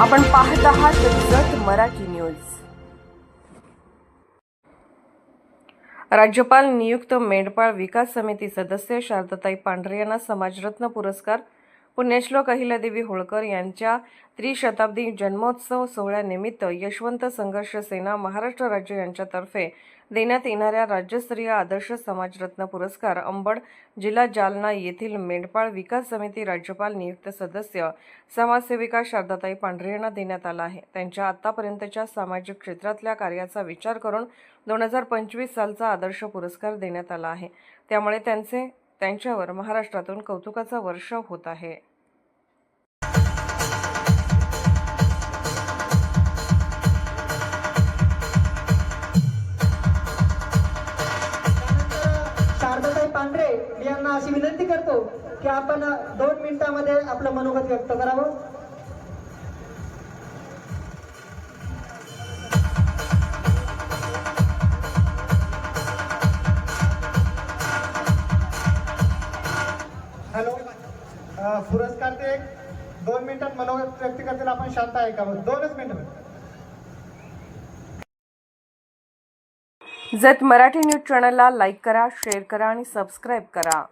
आपण पाहत आहात जत मराठी न्यूज. राज्यपाल नियुक्त मेंढपाळ विकास समिती सदस्य शारदाताई पांढरे यांना समाजरत्न पुरस्कार पुण्यश्लोक अहिल्यादेवी होळकर यांच्या त्रिशताब्दी जन्मोत्सव सोहळ्यानिमित्त यशवंत संघर्ष सेना महाराष्ट्र राज्य यांच्यातर्फे देण्यात येणाऱ्या राज्यस्तरीय आदर्श समाजरत्न पुरस्कार अंबड जिल्हा जालना येथील मेंढपाळ विकास समिती राज्यपाल नियुक्त सदस्य समाजसेविका शारदाताई पांढरे यांना देण्यात आला आहे. त्यांच्या आतापर्यंतच्या सामाजिक क्षेत्रातल्या कार्याचा विचार करून दोन हजार पंचवीस सालचा आदर्श पुरस्कार देण्यात आला आहे. त्यामुळे त्यांचे त्यांच्यावर महाराष्ट्रातून कौतुकाचा वर्षाव होत आहे. शारदाताई पांढरे यांना अशी विनंती करतो की आपण दोन मिनिटांमध्ये आपलं मनोगत व्यक्त करावं. हॅलो. पुरस्कार ते एक दोन मिनिटात मनोगत व्यक्त करतील आपण शांत आहे का? दोनच मिनिटं जत मराठी न्यूज चॅनलला लाईक करा शेअर करा आणि सबस्क्राईब करा.